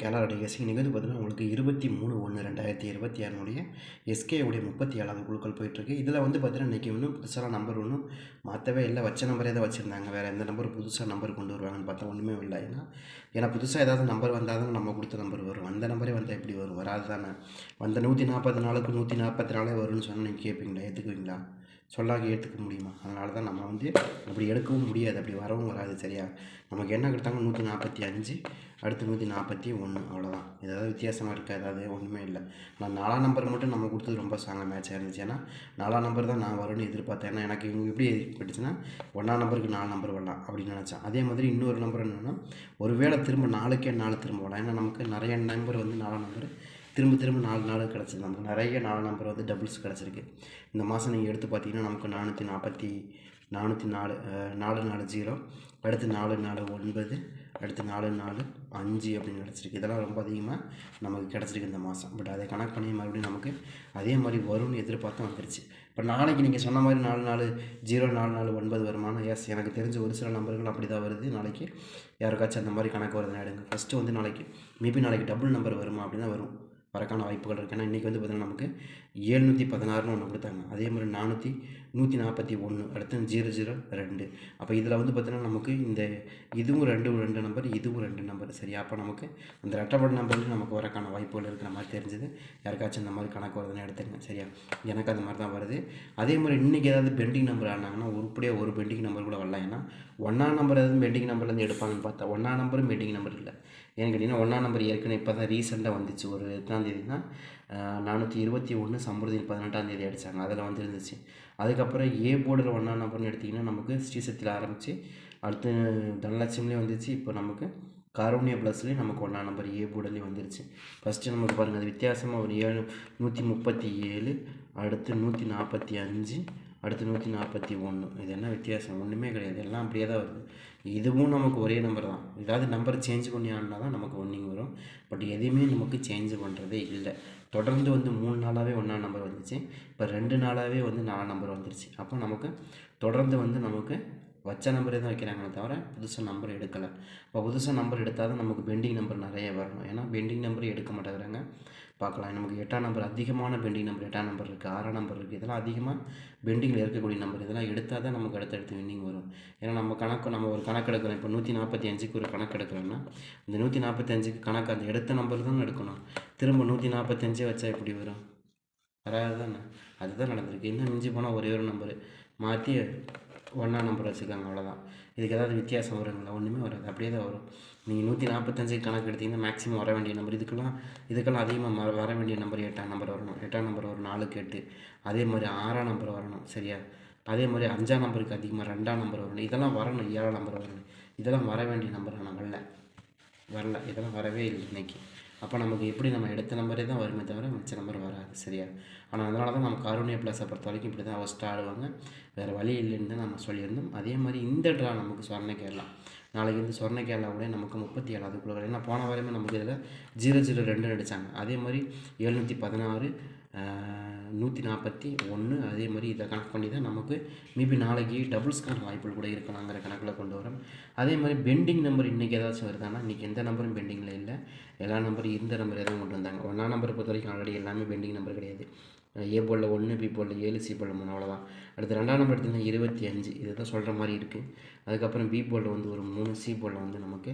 கேலரடி guessing நீங்கள் வந்து பார்த்தீங்கன்னா உங்களுக்கு இருபத்தி மூணு ஒன்று ரெண்டாயிரத்தி இருபத்தி ஆறுனுடைய எஸ்கேவுடைய முப்பத்தி ஏழாவது குழுக்கள் போயிட்டுருக்கு. இதில் வந்து பார்த்தீங்கன்னா இன்றைக்கி இன்னும் புதுசாக நம்பர் ஒன்றும் மாற்றவே இல்லை. வச்ச நம்பரே தான் வச்சுருந்தாங்க. வேறு எந்த நம்பர் புதுசாக நம்பர் கொண்டு வருவாங்கன்னு பார்த்தா ஒன்றுமே இல்லை. ஏன்னா ஏன்னா புதுசாக ஏதாவது நம்பர் வந்தால் தான் நம்ம கொடுத்த நம்பர் வரும். அந்த நம்பரே வந்தால் எப்படி வரும்? வராது தானே. வந்த நூற்றி நாற்பது நாளுக்கு நூற்றி நாற்பத்தி நாலே வரும்னு சொன்னால் நீங்கள் கேட்பீங்களா எதுக்குவீங்களா சொல்லாக ஏற்றுக்க முடியுமா? அதனால தான் நம்ம வந்து அப்படி எடுக்கவும் முடியாது. அப்படி வரவும் வராது சரியா? நமக்கு என்ன கொடுத்தாங்க நூற்றி நாற்பத்தி அஞ்சு அடுத்து நூற்றி நாற்பத்தி ஒன்று அவ்வளோதான் ஏதாவது வித்தியாசமாக இருக்கா? ஏதாவது ஒன்றுமே இல்லை. நான் நாலாம் நம்பர் மட்டும் நம்ம கொடுத்தது ரொம்ப ஸ்ட்ராங்காக மேட்சாக இருந்துச்சு. ஏன்னா நாலாம் நம்பர் தான் நான் வரும்னு எதிர்பார்த்தேன். ஏன்னா எனக்கு இவங்க எப்படி எதிர்பட்டுச்சுன்னா ஒன்றாம் நம்பருக்கு நாலு நம்பர் வரலாம் அப்படின்னு நினச்சேன். அதே மாதிரி இன்னொரு நம்பர் என்னென்னா ஒருவேளை திரும்ப நாலுக்கே நாலு திரும்ப வரலாம். ஏன்னா நமக்கு நிறைய நம்பர் வந்து நாலாம் நம்பர் திரும்ப திரும்ப நாலு நாள் கிடச்சிது. நமக்கு நிறைய நாலு நம்பர் வந்து டபுள்ஸ் கிடச்சிருக்கு. இந்த மாதம் நீங்கள் எடுத்து பார்த்தீங்கன்னா நமக்கு நானூற்றி நாற்பத்தி நானூற்றி நாலு நாலு நாலு ஜீரோ அடுத்து நாலு நாலு ஒன்பது அடுத்து நாலு நாலு அஞ்சு அப்படின்னு கிடச்சிருக்கு. இதெல்லாம் ரொம்ப அதிகமாக நமக்கு கிடச்சிருக்கு இந்த மாதம் பட் அதை கணக்கு பண்ணி மறுபடியும் நமக்கு அதே மாதிரி வரும்னு எதிர்பார்த்து வந்துருச்சு. இப்போ நாளைக்கு நீங்கள் சொன்ன மாதிரி நாலு நாலு ஜீரோ நாலு நாலு ஒன்பது வருமானம் எஸ் எனக்கு தெரிஞ்ச ஒரு சில நம்பர்கள் அப்படி தான் வருது. நாளைக்கு யாருக்காச்சும் அந்த மாதிரி கணக்கு வருதுன்னு எடுங்க. ஃபஸ்ட்டு வந்து நாளைக்கு மேபி நாளைக்கு டபுள் நம்பர் வருமா அப்படின்னா வரும். வரக்கான வாய்ப்புகள் இருக்குது ஏன்னா இன்றைக்கி வந்து பார்த்திங்கன்னா நமக்கு ஏழ்நூற்றி பதினாறுன்னு ஒன்று கொடுத்தாங்க. அதே மாதிரி நானூற்றி நூற்றி நாற்பத்தி ஒன்று அடுத்து ஜீரோ ஜீரோ ரெண்டு. அப்போ இதில் வந்து பார்த்திங்கன்னா நமக்கு இந்த இதுவும் ரெண்டு ரெண்டு நம்பர் இதுவும் ரெண்டு நம்பர் சரியா? அப்போ நமக்கு அந்த ரெட்டப்பட நம்பர்லேயும் நமக்கு வரக்கான வாய்ப்புகள் இருக்கிற மாதிரி தெரிஞ்சது. யாருக்காச்சும் இந்த மாதிரி கணக்கு வருதுன்னு எடுத்துங்க சரியா? எனக்கு அது மாதிரி தான் வருது. அதே மாதிரி இன்றைக்கி ஏதாவது பெண்டிங் நம்பர் ஆனாங்கன்னா உருப்படியாக ஒரு பெண்டிங் நம்பர் கூட வரலாம். ஏன்னா ஒன்றாம் நம்பர் எதுவும் பெண்டிங் நம்பர்லேருந்து எடுப்பாங்கன்னு பார்த்தா ஒன்றா நம்பரும் பெண்டிங் நம்பர் இல்லை. ஏன்னு கேட்டிங்கன்னா ஒன்றாம் நம்பர் ஏற்கனவே இப்போ தான் ரீசெண்டாக வந்துச்சு. ஒரு எட்டாம் தேதினா நானூற்றி இருபத்தி ஒன்று சம்பருதியில் பதினெட்டாம் தேதி அடித்தாங்க அதில் வந்துருந்துச்சு. அதுக்கப்புறம் ஏ போர்டில் ஒன்றாம் நம்பர்னு எடுத்திங்கன்னா நமக்கு ஸ்ரீசக்தியில் ஆரம்பித்து அடுத்து தனலட்சுமிலேயும் வந்துச்சு. இப்போ நமக்கு காரூணியா ப்ளஸ்லேயும் நமக்கு ஒன்றாம் நம்பர் ஏ போர்டுலேயும் வந்துருச்சு. ஃபஸ்ட்டு நமக்கு பாருங்கள் அது வித்தியாசமாக ஒரு ஏழு நூற்றி முப்பத்தி ஏழு அடுத்து நூற்றி நாற்பத்தி அஞ்சு அடுத்து நூற்றி நாற்பத்தி ஒன்று இது என்ன வித்தியாசம்? ஒன்றுமே கிடையாது. எல்லாம் அப்படியே தான் வருது. இதுவும் நமக்கு ஒரே நம்பர் தான். ஏதாவது நம்பர் சேஞ்ச் பண்ணி ஆடினா தான் நமக்கு ஒன்றிங் வரும். பட் எதையுமே நமக்கு சேஞ்ச் பண்ணுறதே இல்லை. தொடர்ந்து வந்து மூணு நாளாகவே ஒன்றா நம்பர் வந்துச்சு. இப்போ ரெண்டு நாளாகவே வந்து நாலு நம்பர் வந்துருச்சு. அப்போ நமக்கு தொடர்ந்து வந்து நமக்கு வச்ச நம்பரே தான் வைக்கிறாங்களே தவிர புதுசாக நம்பர் எடுக்கலை. இப்போ புதுசாக நம்பர் எடுத்தால் தான் நமக்கு பெண்டிங் நம்பர் நிறைய வரணும். ஏன்னா பெண்டிங் நம்பர் எடுக்க மாட்டேங்கிறாங்க. பார்க்கலாம். நமக்கு எட்டாம் நம்பர் அதிகமான பெண்டிங் நம்பர் எட்டாம் நம்பர் இருக்குது ஆறாம் நம்பர் இருக்குது இதெல்லாம் அதிகமாக பெண்டிங்கில் இருக்கக்கூடிய நம்பர் இதெல்லாம் எடுத்தால் தான் நமக்கு அடுத்தடுத்து வின்னிங் வரும். ஏன்னா நம்ம கணக்கு நம்ம ஒரு கணக்கு எடுக்கிறோம். இப்போ நூற்றி நாற்பத்தி அஞ்சுக்கு ஒரு கணக்கு எடுக்கிறோம்னா இந்த நூற்றி நாற்பத்தி அஞ்சுக்கு கணக்கு அந்த எடுத்த நம்பர் தான் எடுக்கணும். திரும்ப நூற்றி நாற்பத்தஞ்சே வச்சா எப்படி வரும்? வராது தானே? அதுதான் நடந்திருக்கு. இன்னும் மிஞ்சி போனால் ஒரே ஒரு நம்பரு மாற்றி ஒன்றா நம்பர் வச்சுக்கோங்க அவ்வளோதான் இதுக்கு ஏதாவது வித்தியாசம் வருங்களா ஒன்றுமே வராது. அப்படியே தான் வரும். நீங்கள் நூற்றி நாற்பத்தஞ்சு கணக்கு எடுத்தீங்கன்னா மேக்ஸிமம் வர வேண்டிய நம்பர் இதுக்கெல்லாம் இதுக்கெல்லாம் அதிகமாக வர வர வேண்டிய நம்பர் எட்டாம் நம்பர் வரணும். எட்டாம் நம்பர் ஒரு நாலுக்கு எட்டு. அதே மாதிரி ஆறாம் நம்பர் வரணும் சரியா? அதே மாதிரி அஞ்சாம் நம்பருக்கு அதிகமாக ரெண்டாம் நம்பர் வரணும். இதெல்லாம் வரணும் ஏழாம் நம்பர் வரணும். இதெல்லாம் வர வேண்டிய நம்பர் ஆனால் வரல. வரல. இதெல்லாம் வரவே இல்லை இன்னைக்கு. அப்போ நமக்கு எப்படி நம்ம எடுத்த நம்பரே தான் வருமே தவிர மிச்ச நம்பர் வராது சரியா? ஆனால் அதனால தான் நம்ம காரூணியா ப்ளஸை பொறுத்த வரைக்கும் இப்படி தான் ஃபஸ்ட்டு ஆடுவாங்க. வேறு வழி இல்லைன்னு தான் நம்ம சொல்லியிருந்தோம். அதே மாதிரி இந்த ட்ரா நமக்கு சொர்ண கேரளா நாளைக்கு வந்து சொர்ண கேரளாவுடைய நமக்கு முப்பத்தி ஏழாவது குழுக்கள். ஏன்னா போன வாரமே நமக்கு இதில் ஜீரோ ஜீரோ ரெண்டு அடித்தாங்க அதே மாதிரி எழுநூற்றி பதினாறு நூற்றி நாற்பத்தி ஒன்று அதே மாதிரி இதை கணக்கு பண்ணி தான் நமக்கு மேபி நாளைக்கு டபுள்ஸ்க்கான வாய்ப்புகள் கூட இருக்கலாங்கிற கணக்கில் கொண்டு வரோம். அதே மாதிரி பெண்டிங் நம்பர் இன்றைக்கி ஏதாச்சும் வருதானா இன்றைக்கி எந்த நம்பரும் பெண்டிங்கில் இல்லை. எல்லா நம்பரும் இந்த நம்பரே தான் கொண்டு வந்தாங்க. ஒன்றா நம்பரை பொறுத்த வரைக்கும் ஆல்ரெடி எல்லாமே பெண்டிங் நம்பர் கிடையாது. ஏ போலில் ஒன்று பி போலில் ஏழு சி போலில் மூணு அவ்வளோதான் அடுத்து ரெண்டாம் நம்பர் எடுத்திங்கன்னா இருபத்தி அஞ்சு. இதை தான் சொல்கிற மாதிரி இருக்குது அதுக்கப்புறம் பி போலில் வந்து ஒரு மூணு சி போலில் வந்து நமக்கு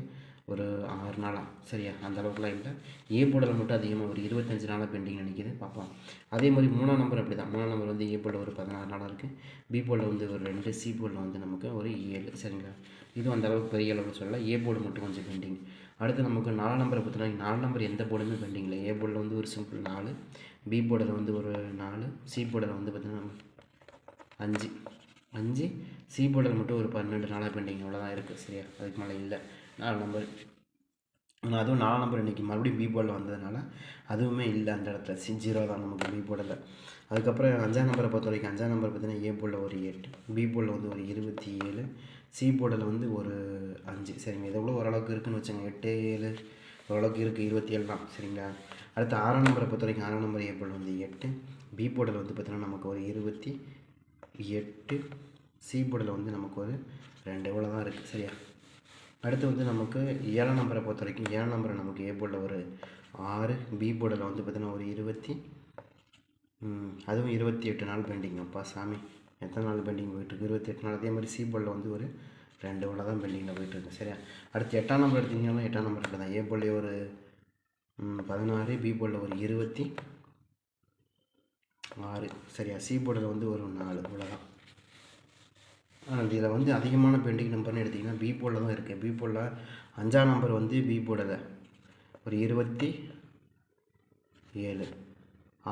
ஒரு ஆறு நாளாக சரியா அந்த அளவுக்குலாம் இல்லை. ஏ போர்டில் மட்டும் அதிகமாக ஒரு இருபத்தஞ்சு நாளாக பெண்டிங் நினைக்கிது பார்ப்போம். அதே மாதிரி மூணாம் நம்பர் அப்படி தான் மூணாம் நம்பர் வந்து ஏ போர்டில் ஒரு பதினாறு நாளாக இருக்குது பி போர்டில் வந்து ஒரு ரெண்டு சி போர்டில் வந்து நமக்கு ஒரு ஏழு. சரிங்களா? இதுவும் அந்த அளவுக்கு பெரிய அளவில் சொல்லலாம் ஏ போர்டு மட்டும் கொஞ்சம் பெண்டிங் அடுத்து நமக்கு நாலாம் நம்பரை பொறுத்தவரைக்கும் நாலு நம்பர் எந்த போர்டுமே பெண்டிங் இல்லை. ஏ போர்டில் வந்து ஒரு சிம்பிள் நாலு. பி போர்டில் வந்து ஒரு நாலு. சி போர்டில் வந்து பார்த்திங்கன்னா அஞ்சு. அஞ்சு? சி போர்டில் மட்டும் ஒரு பன்னெண்டு நாளாக பெண்டிங் அவ்வளோதான் இருக்குது சரியா? அதுக்கு மேலே இல்லை. நாலு நம்பர் ஆனால் அதுவும் நாலு நம்பர் இன்றைக்கி மறுபடியும் பி போர்டில் வந்ததுனால அதுவுமே இல்லை அந்த இடத்துல. சி ஜீரோ தான் நமக்கு பி போர்டில் அதுக்கப்புறம் அஞ்சாம் நம்பரை பொறுத்த வரைக்கும் அஞ்சாம் நம்பர் பார்த்தீங்கன்னா ஏ போர்டில் ஒரு எட்டு பி போர்டில் வந்து ஒரு இருபத்தி ஏழு சி போர்டில் வந்து ஒரு அஞ்சு. சரிங்க இதை கூட ஓரளவுக்கு இருக்குன்னு வச்சுங்க. எட்டு ஏழு ஓரளவுக்கு இருக்குது இருபத்தி ஏழு தான். சரிங்களா? அடுத்து ஆறாம் நம்பரை பொறுத்த வரைக்கும் ஆறாம் நம்பர் ஏ போர்டில் வந்து எட்டு பி போர்டில் வந்து பார்த்திங்கன்னா நமக்கு ஒரு இருபத்தி எட்டு சி போர்டில் வந்து நமக்கு ஒரு ரெண்டு. இவ்வளோ தான் இருக்குது சரியா? அடுத்து வந்து நமக்கு ஏழாம் நம்பரை பொறுத்த வரைக்கும் ஏழாம் நம்பர் நமக்கு ஏ போர்டில் ஒரு ஆறு பி போர்டில் வந்து பார்த்திங்கன்னா ஒரு இருபத்தி அதுவும் இருபத்தி எட்டு நாள் பெண்டிங் அப்பா சாமி எத்தனை நாள் பெண்டிங் போயிட்டுருக்கு இருபத்தி எட்டு நாள். அதே மாதிரி சி போர்டில் வந்து ஒரு ரெண்டு உள்ள தான் பெண்டிங்கில் போயிட்டுருக்கு சரியா? அடுத்து எட்டாம் நம்பர் எடுத்தீங்கன்னா எட்டாம் நம்பர் இருக்குது தான் ஏ போர்டில் ஒரு பதினாறு பி போர்டில் ஒரு இருபத்தி ஆறு. சரியா? சி போர்டில் வந்து ஒரு நாலு இவ்வளோதான் இதில் வந்து அதிகமான பெண்டிங் நம்பர்னு எடுத்திங்கன்னா பி தான் இருக்குது பி அஞ்சாம் நம்பர் வந்து பி போர்டில் ஒரு இருபத்தி ஏழு.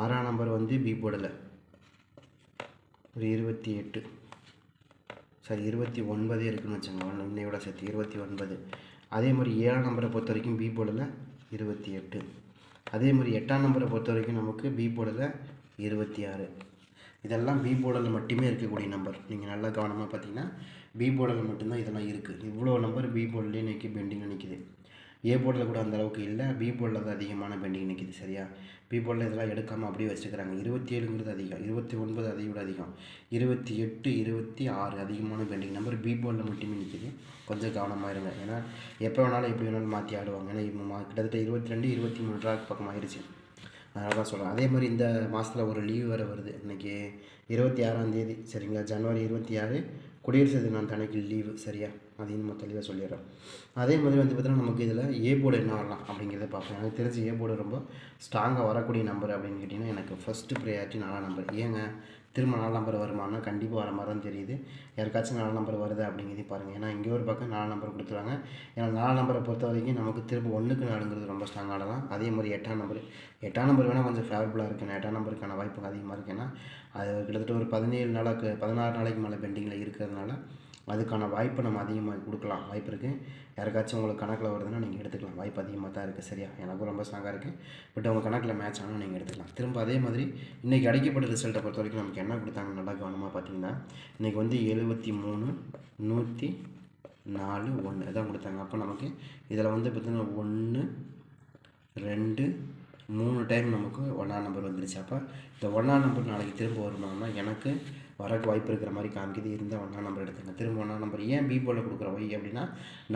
ஆறாம் நம்பர் வந்து பி போர்டில் ஒரு இருபத்தி எட்டு. சரி இருபத்தி ஒன்பதே இருக்குன்னு வச்சுக்கோங்க இன்னையோட சேர்த்து இருபத்தி ஒன்பது. அதே மாதிரி ஏழாம் நம்பரை பொறுத்த வரைக்கும் பி போர்டில் இருபத்தி எட்டு. அதே மாதிரி எட்டாம் நம்பரை பொறுத்த வரைக்கும் நமக்கு பி போர்டில் இருபத்தி ஆறு. இதெல்லாம் பி போர்டில் மட்டுமே இருக்கக்கூடிய நம்பர் நீங்கள் நல்லா கவனமாக பார்த்தீங்கன்னா பி போர்டில் மட்டும்தான் இதெல்லாம் இருக்குது இவ்வளோ நம்பர் பி போர்டிலே நிற்கி பெண்டிங் நிற்கிது ஏ போர்டில் கூட அந்த அளவுக்கு இல்லை. பி போர்டில் தான் அதிகமான பெண்டிங் நிற்கிது சரியா? பி போர்டில் இதெல்லாம் எடுக்காமல் அப்படியே வச்சுக்கிறாங்க இருபத்தி ஏழுங்கிறது அதிகம். இருபத்தி ஒன்பது அதை விட அதிகம். இருபத்தி எட்டு இருபத்தி ஆறு அதிகமான பெண்டிங் நம்பர் பி போர்டில் மட்டுமே நிற்கிது கொஞ்சம் கவனமாக இருங்க. ஏன்னா எப்போ வேணாலும் எப்படி வேணாலும் மாற்றி ஆடுவாங்க. ஏன்னா இப்போ கிட்டத்தட்ட இருபத்தி ரெண்டு இருபத்தி மூணு ட்ராக் பக்கம் ஆயிடுச்சு அதனால தான் சொல்கிறேன் அதே மாதிரி இந்த மாதத்தில் ஒரு லீவ் வேறு வருது. இன்றைக்கி இருபத்தி ஆறாம் தேதி சரிங்களா? ஜனவரி இருபத்தி ஆறு குடியரசு தினம் தனக்கு லீவு சரியா? அதையும் நம்ம தெளிவாக சொல்லிடுறோம் அதே மாதிரி வந்து பார்த்தீங்கன்னா நமக்கு இதில் ஏ போர்டு என்ன வரலாம் அப்படிங்கிறத பார்ப்போம். எனக்கு தெரிஞ்சு ஏ போர்டு ரொம்ப ஸ்ட்ராங்காக வரக்கூடிய நம்பர் அப்படின்னு கேட்டிங்கன்னா எனக்கு ஃபஸ்ட்டு ப்ரையாரிட்டி நாலாம் நம்பர் ஏங்க? திரும்ப நாலு நம்பர் வருமானா கண்டிப்பாக வர மாதிரி தான் தெரியுது. யாருக்காச்சும் நாலு நம்பர் வருது அப்படிங்கிறது பாருங்கள் ஏன்னா இங்கே ஒரு பக்கம் நாலு நம்பர் கொடுத்துருவாங்க. ஏன்னா நாலு நம்பரை பொறுத்த வரைக்கும் நமக்கு திரும்ப ஒன்றுக்கு நாலுங்கிறது ரொம்ப ஸ்ட்ராங்காக தான். அதே மாதிரி எட்டாம் நம்பர் எட்டாம் நம்பர் வேணால் கொஞ்சம் ஃபேவரபுளாக இருக்குண்ணா. எட்டாம் நம்பருக்கான வாய்ப்பு அதிகமாக இருக்குன்னா அது கிட்டத்தட்ட ஒரு பதினேழு நாளுக்கு பதினாறு நாளைக்கு மேலே பெண்டிங்கில் இருக்கிறதுனால அதுக்கான வாய்ப்பை நம்ம அதிகமாக கொடுக்கலாம். வாய்ப்பு இருக்குது யாருக்காச்சும் உங்களுக்கு கணக்கில் வருதுன்னா நீங்கள் எடுத்துக்கலாம். வாய்ப்பு அதிகமாக தான் இருக்குது சரியா? எனக்கும் ரொம்ப ஸ்ட்ராங்காக இருக்குது பட் உங்கள் கணக்கில் மேட்ச் ஆனால் நீங்கள் எடுத்துக்கலாம். திரும்ப அதே மாதிரி இன்றைக்கி அடைக்கப்பட்ட ரிசல்ட்டை பொறுத்த வரைக்கும் நமக்கு என்ன கொடுத்தாங்க நல்லா கவனமாக பார்த்தீங்கன்னா இன்றைக்கி வந்து எழுபத்தி மூணு நூற்றி நாலு ஒன்று இதான் கொடுத்தாங்க. அப்போ நமக்கு இதில் வந்து பார்த்திங்கன்னா ஒன்று ரெண்டு மூணு டைம் நமக்கு ஒன்றாம் நம்பர் வந்துருச்சு. அப்போ இந்த ஒன்றாம் நம்பர் நாளைக்கு திரும்ப வருமானா எனக்கு வரக்கு வாய்ப்பு இருக்கிற மாதிரி காமிக்குது. இருந்தால் ஒன்றா நம்பர் எடுத்துங்க திரும்ப ஒன்றா நம்பர் ஏன் பி போல கொடுக்குற ஒய் அப்படின்னா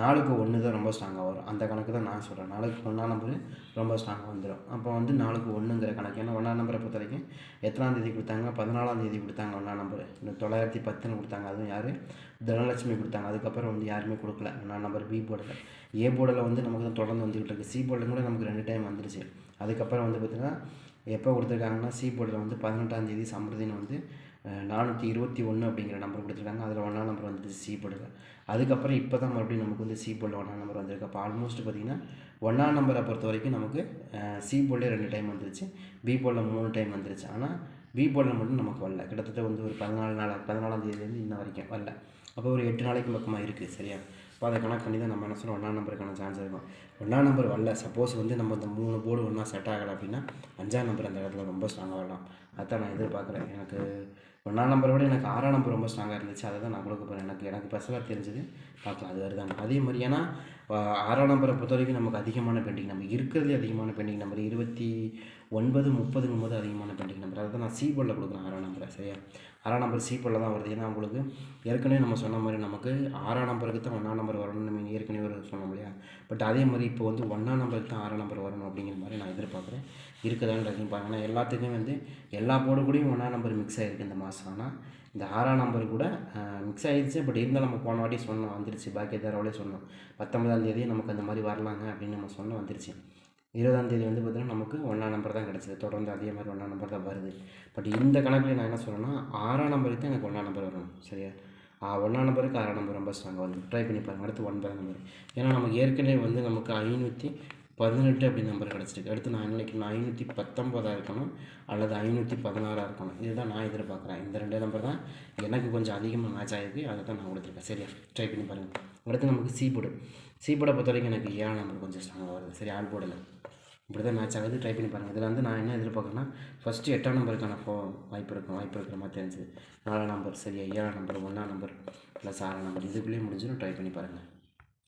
நாலுக்கு ஒன்று தான் ரொம்ப ஸ்ட்ராங்காக வரும். அந்த கணக்கு தான் நான் சொல்கிறேன் நாலுக்கு ஒன்றா நம்பர் ரொம்ப ஸ்ட்ராங்காக வந்துடும் அப்போ வந்து நாலுக்கு ஒன்றுங்கிற கணக்கு. ஏன்னா ஒன்றா நம்பரை பொறுத்த வரைக்கும் எத்தனாம் தேதி கொடுத்தாங்க பதினாலாம் தேதி கொடுத்தாங்க ஒன்றா நம்பர் இந்த தொள்ளாயிரத்தி பத்துன்னு கொடுத்தாங்க. அதுவும் யார்? தனலட்சுமி கொடுத்தாங்க. அதுக்கப்புறம் வந்து யாருமே கொடுக்கல. ஒன்றா நம்பர் பி போர்டில் ஏ போர்டில் வந்து நமக்கு தான் தொடர்ந்து வந்துகிட்டு இருக்குது சி போர்டில் கூட நமக்கு ரெண்டு டைம் வந்துருச்சு. அதுக்கப்புறம் வந்து பார்த்திங்கன்னா எப்போ கொடுத்துருக்காங்கன்னா சி போர்டில் வந்து பதினெட்டாம் தேதி சம்பிரதின்னு வந்து நானூற்றி இருபத்தி ஒன்று அப்படிங்கிற நம்பர் கொடுத்துருக்காங்க. அதில் ஒன்றாம் நம்பர் வந்துட்டு சி போடுங்க அதுக்கப்புறம் இப்போ தான் மறுபடியும் நமக்கு வந்து சி போல் ஒன்றாம் நம்பர் வந்திருக்கு. அப்போ ஆல்மோஸ்ட் பார்த்திங்கன்னா ஒன்றாம் நம்பரை பொறுத்த வரைக்கும் நமக்கு சி போர்டில் ரெண்டு டைம் வந்துருச்சு. பி போலில் மூணு டைம் வந்துருச்சு. ஆனால் பி போலில் மட்டும் நமக்கு வரல. கிட்டத்தட்ட வந்து ஒரு பதினாலு நாள் பதினாலாம் தேதியிலேருந்து இன்ன வரைக்கும் வரல. அப்போ ஒரு எட்டு நாளைக்கு பக்கமாக இருக்குது சரியா? இப்போ அதை கணக்கு பண்ணி தான் நம்ம என்ன சொல்கிறோம் ஒன்றாம் நம்பருக்கான சான்ஸ் இருக்கும். ஒன்றாம் நம்பர் வரல. சப்போஸ் வந்து நம்ம இந்த மூணு போர்டு ஒன்றா செட் ஆகலை அப்படின்னா அஞ்சாம் நம்பர் அந்த இடத்துல ரொம்ப ஸ்ட்ராங்காக வரலாம் அதான் நான் எதிர்பார்க்குறேன். எனக்கு ஒன்றாம் நம்பரை விட எனக்கு ஆறாம் நம்பர் ரொம்ப ஸ்ட்ராங்காக இருந்துச்சு. அதை தான் நான் கொடுக்க போகிறேன் எனக்கு எனக்கு ஸ்பெஷலாக தெரிஞ்சது. பார்க்கலாம். அது வருதாங்க அதே மாதிரி ஏன்னா ஆறாம் நம்பரை பொறுத்த வரைக்கும் நமக்கு அதிகமான பெண்டிங் நம்பர் இருக்கிறதுலே அதிகமான பெண்டிங் நம்பர் இருபத்தி ஒன்பது முப்பதுங்கும் போது அதிகமான பெண்டிங் நம்பர் அதை தான் நான் சீபோலில் கொடுக்குறேன் ஆறாம் நம்பரை சரியா? ஆறாம் நம்பர் சீபோலில் தான் வருது. ஏன்னா உங்களுக்கு ஏற்கனவே நம்ம சொன்ன மாதிரி நமக்கு ஆறாம் நம்பருக்கு தான் ஒன்றாம் நம்பர் வரணும்னு நம்ம ஏற்கனவே ஒரு சொன்னோம் இல்லையா? பட் அதே மாதிரி இப்போ வந்து ஒன்றாம் நம்பருக்கு தான் ஆறாம் நம்பர் வரணும் அப்படிங்கிற மாதிரி நான் எதிர்பார்க்குறேன். இருக்குதான்றதையும் பாருங்க ஏன்னா எல்லாத்துக்குமே வந்து எல்லா போர்டு கூடயும் ஒன்றாம் நம்பர் மிக்ஸ் ஆகிருக்கு இந்த மாதம் ஆனால் இந்த ஆறாம் நம்பர் கூட மிக்ஸ் ஆகிடுச்சு பட் இருந்தாலும் நம்ம போன வாட்டி சொன்னோம் வந்துருச்சு. பாக்கிய சொன்னோம். பத்தொன்பதாம் தேதி நமக்கு அந்த மாதிரி வரலாங்க அப்படின்னு நம்ம சொன்னோம் வந்துருச்சு. இருபதாம் தேதி வந்து பார்த்திங்கன்னா நமக்கு ஒன்றாம் நம்பர் தான் கிடச்சிது. தொடர்ந்து அதே மாதிரி ஒன்றாம் நம்பர் தான் வருது. பட் இந்த கணக்கில் நான் என்ன சொல்கிறேன்னா ஆறாம் நம்பருக்கு தான் எனக்கு ஒன்றாம் நம்பர் வரணும். சரியா? ஒன்றாம் நம்பருக்கு ஆறாம் நம்பர் ரொம்ப ஸ்ட்ராங்காக வந்து ட்ரை பண்ணி பாருங்க. அடுத்து ஒன்பதாம் நம்பர். ஏன்னா நமக்கு ஏற்கனவே வந்து நமக்கு ஐநூற்றி பதினெட்டு அப்படி நம்பர் கிடச்சிருக்கு. அடுத்து நான் இன்றைக்கி ஐநூற்றி பத்தொம்போதாக இருக்கணும் அல்லது ஐநூற்றி பதினாறாக இருக்கணும். இதுதான் நான் எதிர்பார்க்குறேன். இந்த ரெண்டு நம்பர் தான் எனக்கு கொஞ்சம் அதிகமாக மேட்ச் ஆகிருக்கு அதை தான் நான் கொடுத்துருக்கேன். சரியா? ட்ரை பண்ணி பாருங்கள் அடுத்து நமக்கு சி போர்டு சி போர்டை பொறுத்த வரைக்கும் எனக்கு ஏழாம் நம்பர் கொஞ்சம் ஸ்ட்ராங்காக வருது. சரி ஆல் போர்டில் இப்படி தான் மேட்ச் ஆகுது. ட்ரை பண்ணி பாருங்கள் இதில் வந்து நான் என்ன எதிர்பார்க்குறேன்னா ஃபஸ்ட்டு எட்டாம் நம்பருக்கான ஃபோ வாய்ப்பு இருக்கும். வாய்ப்பு இருக்கிற மாதிரி தெரிஞ்சு நாலாம் நம்பர் சரியா? ஏழாம் நம்பர் ஒன்றாம் நம்பர் ப்ளஸ் ஆறாம் நம்பர் இதுக்குள்ளேயே முடிஞ்சிடும். ட்ரை பண்ணி பாருங்கள்